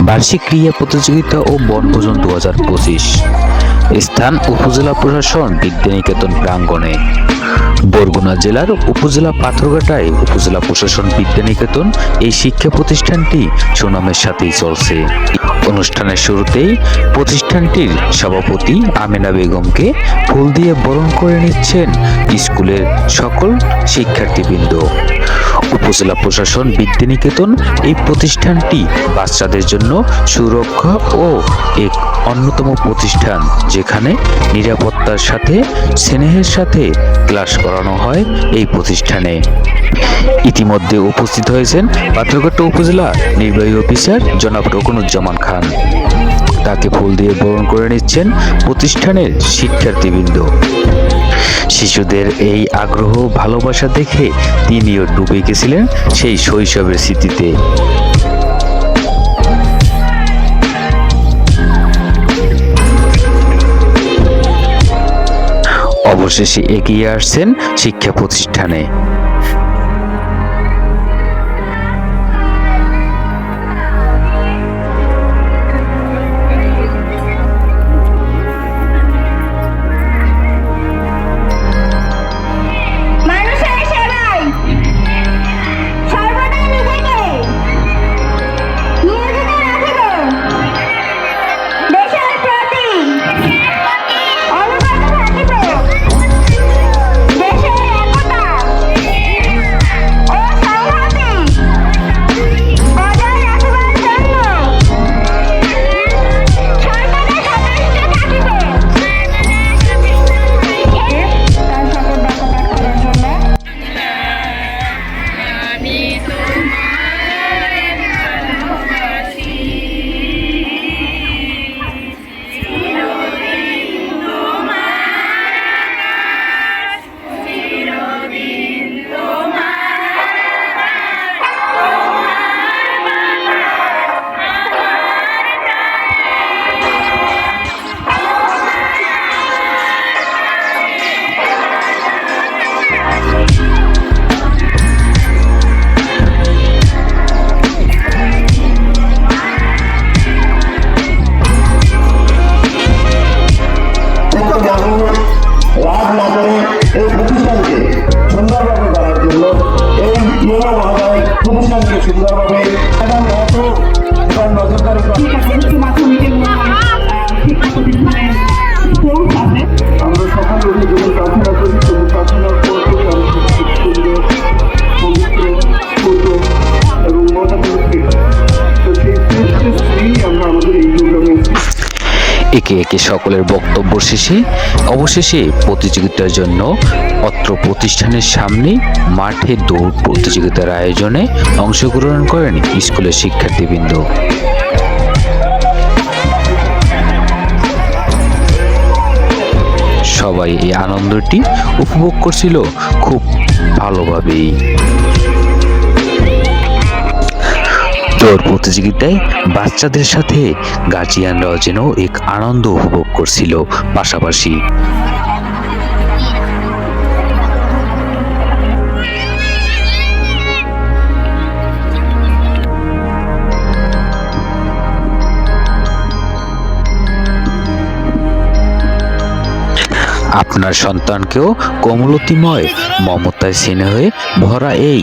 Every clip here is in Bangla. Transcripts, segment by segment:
বার্ষিক ক্রীড়া প্রতিযোগিতা ও বনভোজন দু হাজার পঁচিশ। স্থান উপজেলা প্রশাসন বিদ্যানিকেতন প্রাঙ্গণে। বরগুনা জেলার উপজেলা পাথরঘাটায় উপজেলা প্রশাসন বিদ্যানিকেতন এই শিক্ষা প্রতিষ্ঠানটি সুনামের সাথেই চলছে। অনুষ্ঠানের শুরুতেই প্রতিষ্ঠানটির সভাপতি আমেনা বেগমকে ফুল দিয়ে বরণ করে নিচ্ছেন স্কুলের সকল শিক্ষার্থীবৃন্দ। উপজেলা প্রশাসন বিদ্যানিকেতন এই প্রতিষ্ঠানটি বাচ্চাদের জন্য সুরক্ষা ও এক অন্যতম প্রতিষ্ঠান, যেখানে নিরাপত্তার সাথে, স্নেহের সাথে ক্লাস করানো হয় এই প্রতিষ্ঠানে। ইতিমধ্যে উপস্থিত হয়েছেন পাথরঘাটা উপজেলা নির্বাহী অফিসার জনাব রকনুজ্জামান খান। তাকে ফুল দিয়ে বরণ করে নিচ্ছেন প্রতিষ্ঠানের শিক্ষার্থীবৃন্দ। শিশুদের এই আগ্রহ ভালোবাসা দেখে তিনিও ডুবে গেছিলেন সেই শৈশবের স্মৃতিতে। অবশেষে এগিয়ে আসছেন শিক্ষা প্রতিষ্ঠানে। জনগণ লাভ না করে এই প্রতিষ্ঠানকে সুন্দরভাবে করার জন্য এই ইউনো মহোদয় প্রতিষ্ঠানকে সুন্দরভাবে এবং করা। একে সকলের বক্তব্য শেষে অবশেষে প্রতিযোগিতার জন্য অত্র প্রতিষ্ঠানের সামনে মাঠে দৌড় প্রতিযোগিতার আয়োজনে অংশগ্রহণ করেন স্কুলের শিক্ষার্থীবৃন্দ। সবাই এই আনন্দটি উপভোগ করছিল খুব ভালোভাবেই। দৌড় প্রতিযোগিতায় বাচ্চাদের সাথে গার্জিয়ানরাও যেন এক আনন্দ উপভোগ করছিল পাশাপাশি। আপনার সন্তানকেও কমলতিময় মমতায় স্নেহে ভরা এই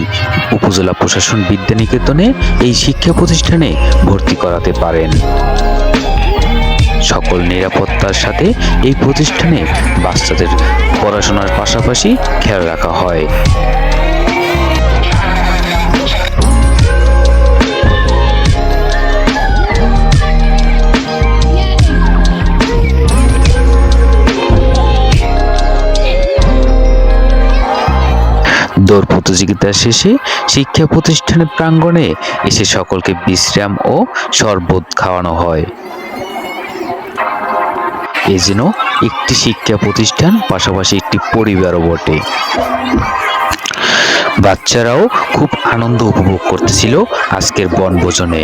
উপজেলা প্রশাসন বিদ্যানিকেতনে এই শিক্ষা প্রতিষ্ঠানে ভর্তি করাতে পারেন। সকল নিরাপত্তার সাথে এই প্রতিষ্ঠানে বাচ্চাদের পড়াশোনার পাশাপাশি খেয়াল রাখা হয়। দৌড় প্রতিযোগিতা শেষে শিক্ষা প্রতিষ্ঠানের প্রাঙ্গণে এসে সকলকে বিশ্রাম ও শরবত খাওয়ানো হয়। এ যেন একটি শিক্ষা প্রতিষ্ঠান, পাশাপাশি একটি পরিবারও বটে। বাচ্চারাও খুব আনন্দ উপভোগ করতেছিল আজকের বনভোজনে।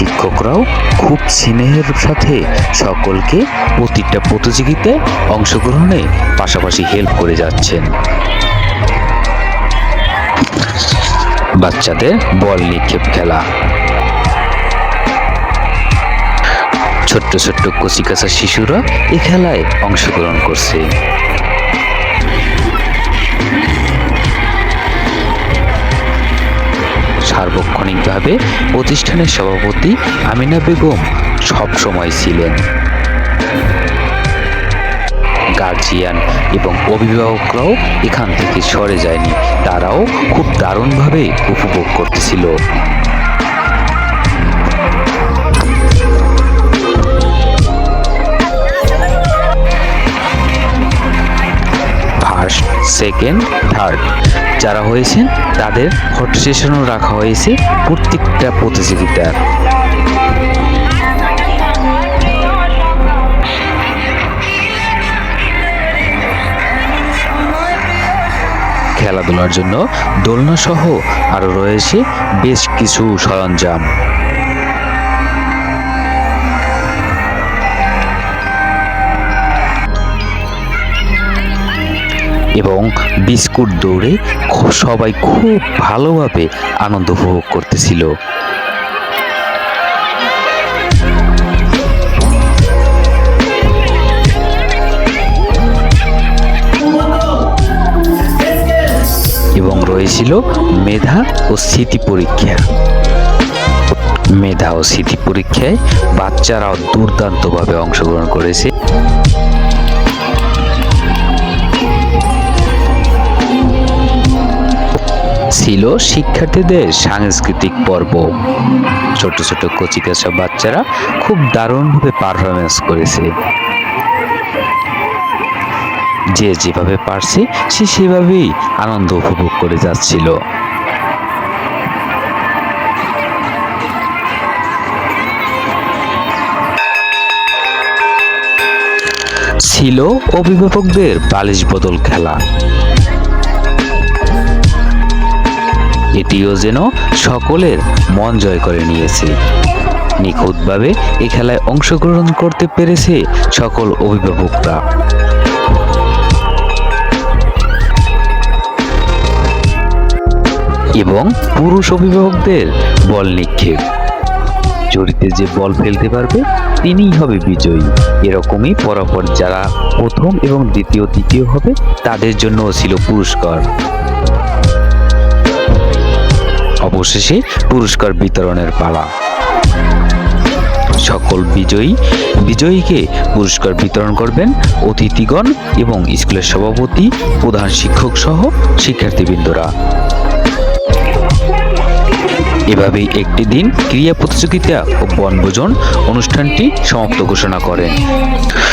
শিক্ষকরাও খুব স্নেহের সাথে সকলকে প্রতিটা প্রতিযোগিতায় অংশগ্রহণে পাশাপাশি হেল্প করে যাচ্ছেন। বাচ্চাদের বল নিক্ষেপ খেলা। ছোট্ট ছোট্ট কচিকাচা শিশুরা এ খেলায় অংশগ্রহণ করছে। সার্বক্ষণিকভাবে প্রতিষ্ঠানের সভাপতি আমিনা বেগম সব সময় ছিলেন। গার্জিয়ান এবং অভিভাবকরাও এখান থেকে সরে যায়নি। তারাও খুব দারুণভাবে উপভোগ করতেছিল। সেকেন্ড থার্ড যারা হয়েছেন, তাদের ফটো সেশনও রাখা হয়েছে প্রত্যেকটা প্রতিযোগিতার খেলাধুলার জন্য দোলনা সহ আরও রয়েছে বেশ কিছু সরঞ্জাম। এবং বিস্কুট দৌড়ে সবাই খুব ভালোভাবে আনন্দ উপভোগ করতেছিল। এবং রয়েছিল মেধা ও স্মৃতি পরীক্ষা। মেধা ও স্মৃতি পরীক্ষায় বাচ্চারাও দুর্দান্তভাবে অংশগ্রহণ করেছে। ছিল শিক্ষার্থীদের সাংস্কৃতিক পর্ব। ছোট ছোট কচিকাচা বাচ্চারা খুব দারুণভাবে পারফরমেন্স করেছে। যে যেভাবে পারছে, সে সেভাবেই আনন্দ উপভোগ করে যাচ্ছিল। ছিল অভিভাবকদের বালিশ বদল খেলা। এটিও যেন সকলের মন জয় করে নিয়েছে। নিখুঁতভাবে এ খেলায় অংশগ্রহণ করতে পেরেছে সকল অভিভাবকরা। এবং পুরুষ অভিভাবকদের বল নিক্ষেপ। জড়িতে যে বল ফেলতে পারবে, তিনিই হবে বিজয়ী। এরকমই পরপর যারা প্রথম এবং দ্বিতীয়, তৃতীয় হবে, তাদের জন্যও ছিল পুরস্কার। অবশেষে পুরস্কার বিতরণের পালা। সকল বিজয়ী, বিজয়ীকে পুরস্কার বিতরণ করবেন অতিথিগণ এবং স্কুলের সভাপতি, প্রধান শিক্ষক সহ শিক্ষার্থীবৃন্দরা। এভাবেই একটি দিন ক্রিয়া প্রতিযোগিতা ও বনভোজন অনুষ্ঠানটি সমাপ্ত ঘোষণা করেন।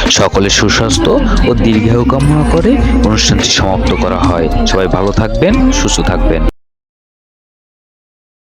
সকলের সুস্বাস্থ্য ও দীর্ঘায়ু কামনা করে অনুষ্ঠানটি সমাপ্ত করা হয়। সবাই ভালো থাকবেন, সুস্থ থাকবেন।